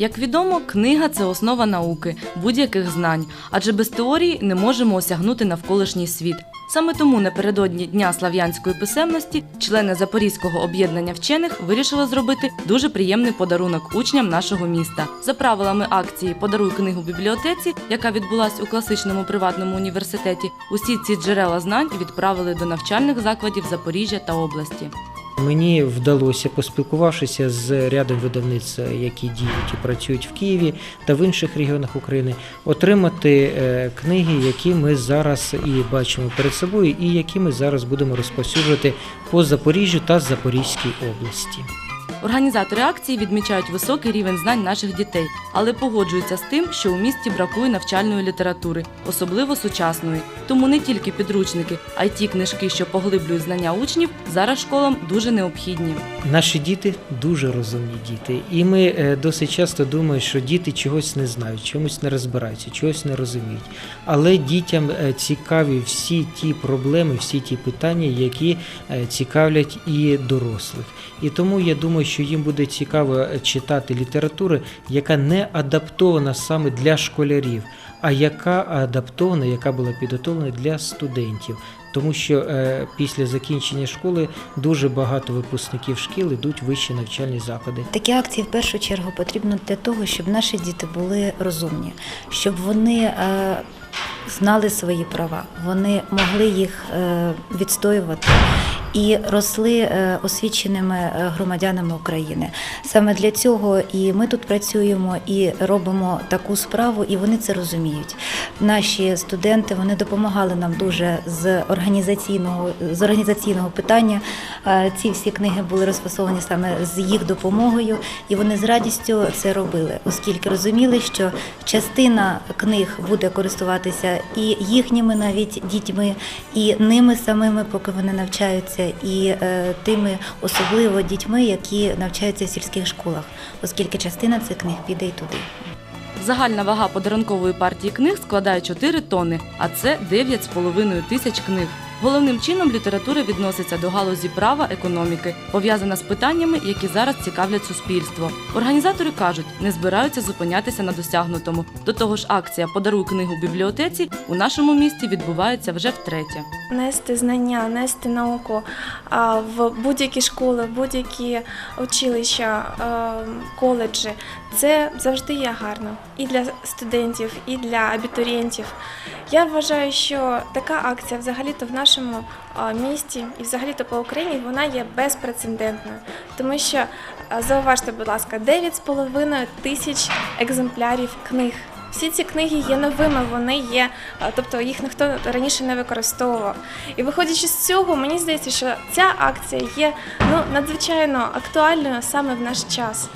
Як відомо, книга це основа науки, будь-яких знань, адже без теорії не можемо осягнути навколишній світ. Саме тому напередодні Дня слав'янської писемності члени Запорізького об'єднання вчених вирішили зробити дуже приємний подарунок учням нашого міста. За правилами акції Подаруй книгу бібліотеці, яка відбулась у класичному приватному університеті, усі ці джерела знань відправили до навчальних закладів Запоріжжя та області. Мені вдалося, поспілкувавшися з рядом видавництв, які діють і працюють в Києві та в інших регіонах України, отримати е, книги, які ми зараз і бачимо перед собою, і які ми зараз будемо розповсюджувати по Запоріжжю та Запорізькій області. Організатори акції відмічають високий рівень знань наших дітей, але погоджуються з тим, що у місті бракує навчальної літератури, особливо сучасної. Тому не тільки підручники, а й ті книжки, що поглиблюють знання учнів, зараз школам дуже необхідні. Наші діти дуже розумні діти, і ми е, досить часто думаємо, що діти чогось не знають, чомусь не розбираються, чогось не розуміють. Але дітям е, цікаві всі ті проблеми, всі ті питання, які е, цікавлять і дорослих. І тому я думаю, що їм буде цікаво е, читати літературу, яка не адаптована саме для школярів, а яка адаптована, яка була підготовлена для студентів. Тому що е, після закінчення школи дуже багато випускників шкіл йдуть вищі навчальні заклади. Такі акції в першу чергу потрібно для того, щоб наші діти були розумні, щоб вони е, знали свої права, вони могли їх е, відстоювати. І росли е, освіченими е, громадянами України. Саме для цього і ми тут працюємо і робимо таку справу, і вони це розуміють. Наші студенти вони допомагали нам дуже з організаційного з організаційного питання. Е, Ці всі книги були розфасовані саме з їх допомогою, і вони з радістю це робили, оскільки розуміли, що частина книг буде користуватися і їхніми навіть дітьми, і ними самими, поки вони навчаються, і е, тими особливо дітьми, які навчаються в сільських школах, оскільки частина цих книг піде й туди. Загальна вага подарункової партії книг складає 4 тонни, а це 9,5 тисяч книг. Головним чином література відноситься до галузі права економіки, пов'язана з питаннями, які зараз цікавлять суспільство. Організатори кажуть, не збираються зупинятися на досягнутому. До того ж, акція Подаруй книгу бібліотеці у нашому місті відбувається вже втретє. нести знання, нести науку в будь-які школи, будь-які училища, коледжі. Це завжди є гарно і для студентів, і для абітурієнтів. Я вважаю, що така акція взагалі-то в нашому а, місті і взагалі-то по Україні вона є безпрецедентною, тому що зауважте, будь ласка, 9,5 тисяч екземплярів книг. Всі ці книги є новими, вони є, тобто їх ніхто раніше не використовував. І виходячи з цього, мені здається, що ця акція є ну надзвичайно актуальною саме в наш час.